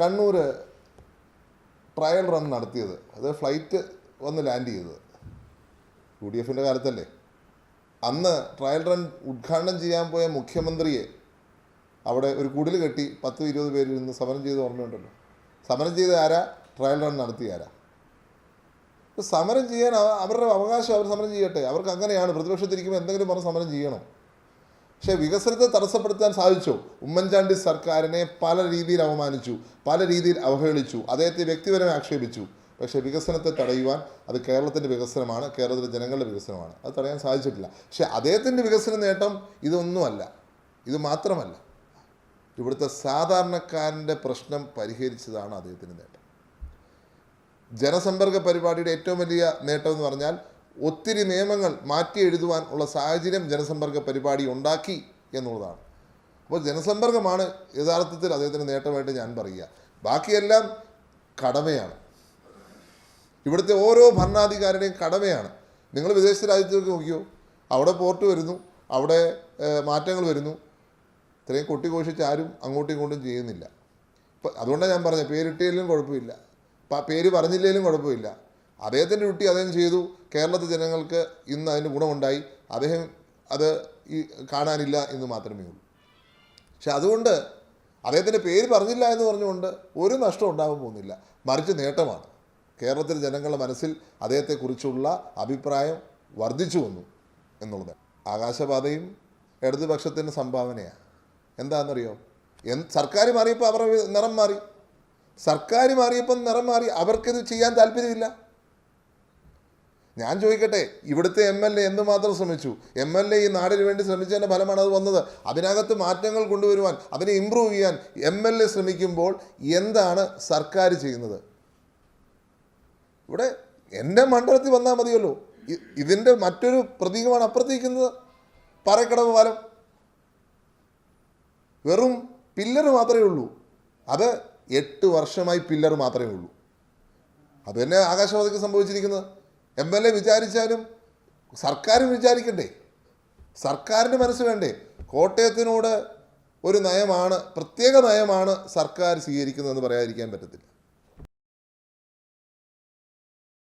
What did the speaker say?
Kannur trial run നടത്തിയത്. അത് flight വന്ന് ലാൻഡ് ചെയ്തത്. യു ഡി എഫിന്റെ കാലത്തല്ലേ. അന്ന് ട്രയൽ റൺ ഉദ്ഘാടനം ചെയ്യാൻ പോയ മുഖ്യമന്ത്രിയെ അവിടെ ഒരു കുടിൽ കെട്ടി പത്ത് ഇരുപത് പേരിൽ നിന്ന് സമരം ചെയ്ത് ഓർമ്മയുണ്ടല്ലോ. സമരം ചെയ്ത ആരാ? ട്രയൽ റൺ നടത്തിയ ആരാ? സമരം ചെയ്യാൻ അവരുടെ അവകാശം അവർ സമരം ചെയ്യട്ടെ. അവർക്ക് അങ്ങനെയാണ്. പ്രതിപക്ഷത്തിരിക്കുമ്പോൾ എന്തെങ്കിലും പറഞ്ഞ് സമരം ചെയ്യണം. പക്ഷേ വികസനത്തെ തടസ്സപ്പെടുത്താൻ സാധിച്ചു. ഉമ്മൻചാണ്ടി സർക്കാരിനെ പല രീതിയിൽ അവമാനിച്ചു പല രീതിയിൽ അവഹേളിച്ചു അദ്ദേഹത്തെ വ്യക്തിപരമായി ആക്ഷേപിച്ചു. പക്ഷേ വികസനത്തെ തടയുവാൻ അത് കേരളത്തിന്റെ വികസനമാണ് കേരളത്തിലെ ജനങ്ങളുടെ വികസനമാണ്. അത് തടയാൻ സാധിച്ചിട്ടില്ല. പക്ഷേ അദ്ദേഹത്തിന്റെ വികസന നേട്ടം ഇതൊന്നുമല്ല. ഇത് മാത്രമല്ല. ഇവിടുത്തെ സാധാരണക്കാരന്റെ പ്രശ്നം പരിഹരിച്ചതാണ് അദ്ദേഹത്തിന്റെ നേട്ടം. ജനസമ്പർക്ക പരിപാടിയുടെ ഏറ്റവും വലിയ നേട്ടം എന്ന് പറഞ്ഞാൽ ഒത്തിരി നിയമങ്ങൾ മാറ്റി എഴുതുവാൻ ഉള്ള സാഹചര്യം ജനസമ്പർക്ക പരിപാടി ഉണ്ടാക്കി എന്നുള്ളതാണ്. അപ്പോൾ ജനസമ്പർക്കമാണ് യഥാർത്ഥത്തിൽ അദ്ദേഹത്തിന്റെ നേട്ടമായിട്ട് ഞാൻ പറയുക. ബാക്കിയെല്ലാം കടമയാണ്. ഇവിടുത്തെ ഓരോ ഭരണാധികാരിയുടെയും കടമയാണ്. നിങ്ങൾ വിദേശ രാജ്യത്തേക്ക് നോക്കിയോ? അവിടെ പോർട്ട് വരുന്നു അവിടെ മാറ്റങ്ങൾ വരുന്നു. ഇത്രയും കൊട്ടിഘോഷിച്ച് ആരും അങ്ങോട്ടും ഇങ്ങോട്ടും ചെയ്യുന്നില്ല. ഇപ്പം അതുകൊണ്ടാണ് ഞാൻ പറഞ്ഞത് പേരിട്ടില്ലെങ്കിലും കുഴപ്പമില്ല. പേര് പറഞ്ഞില്ലെങ്കിലും കുഴപ്പമില്ല. അദ്ദേഹത്തിന്റെ ഡ്യൂട്ടി അദ്ദേഹം ചെയ്തു. കേരളത്തെ ജനങ്ങൾക്ക് ഇന്ന് അതിന് ഗുണമുണ്ടായി. അദ്ദേഹം അത് ഈ കാണാനില്ല എന്ന് മാത്രമേ ഉള്ളൂ. പക്ഷെ അതുകൊണ്ട് അദ്ദേഹത്തിന്റെ പേര് പറഞ്ഞില്ല എന്ന് പറഞ്ഞുകൊണ്ട് ഒരു നഷ്ടം ഉണ്ടാകാൻ പോകുന്നില്ല. മറിച്ച് നേട്ടമാണ്. കേരളത്തിലെ ജനങ്ങളുടെ മനസ്സിൽ അദ്ദേഹത്തെക്കുറിച്ചുള്ള അഭിപ്രായം വർദ്ധിച്ചു വന്നു എന്നുള്ളത്. ആകാശപാതയും ഇടതുപക്ഷത്തിന്റെ സംഭാവനയാണ് എന്താണെന്നറിയോ? എൻ സർക്കാർ മാറിയപ്പോൾ അവരുടെ നിറം മാറി. സർക്കാർ മാറിയപ്പം നിറം മാറി. അവർക്കിത് ചെയ്യാൻ താല്പര്യമില്ല. ഞാൻ ചോദിക്കട്ടെ ഇവിടുത്തെ എം എൽ എ എന്തുമാത്രം ശ്രമിച്ചു? എം എൽ എ ഈ നാടിന് വേണ്ടി ശ്രമിച്ചതിന്റെ ഫലമാണ് അത് വന്നത്. അതിനകത്ത് മാറ്റങ്ങൾ കൊണ്ടുവരുവാൻ അതിനെ ഇമ്പ്രൂവ് ചെയ്യാൻ എം എൽ എ ശ്രമിക്കുമ്പോൾ എന്താണ് സർക്കാർ ചെയ്യുന്നത്? ഇവിടെ എന്റെ മണ്ഡലത്തിൽ വന്നാൽ മതിയല്ലോ. ഇതിന്റെ മറ്റൊരു പ്രതീകമാണ് അപ്പുറത്തേക്കുന്നത്. പാറക്കടവ് പാലം. വെറും പില്ലർ മാത്രമേ ഉള്ളൂ. അത് എട്ട് വർഷമായി പില്ലർ മാത്രമേ ഉള്ളൂ. അത് തന്നെ ആകാശവാദിക്ക് സംഭവിച്ചിരിക്കുന്നത്. എം എൽ എ വിചാരിച്ചാലും സർക്കാരും വിചാരിക്കണ്ടേ? സർക്കാരിന് മനസ്സ് വേണ്ടേ? കോട്ടയത്തിനോട് ഒരു നയമാണ് പ്രത്യേക നയമാണ് സർക്കാർ സ്വീകരിക്കുന്നതെന്ന് പറയാതിരിക്കാൻ പറ്റത്തില്ല.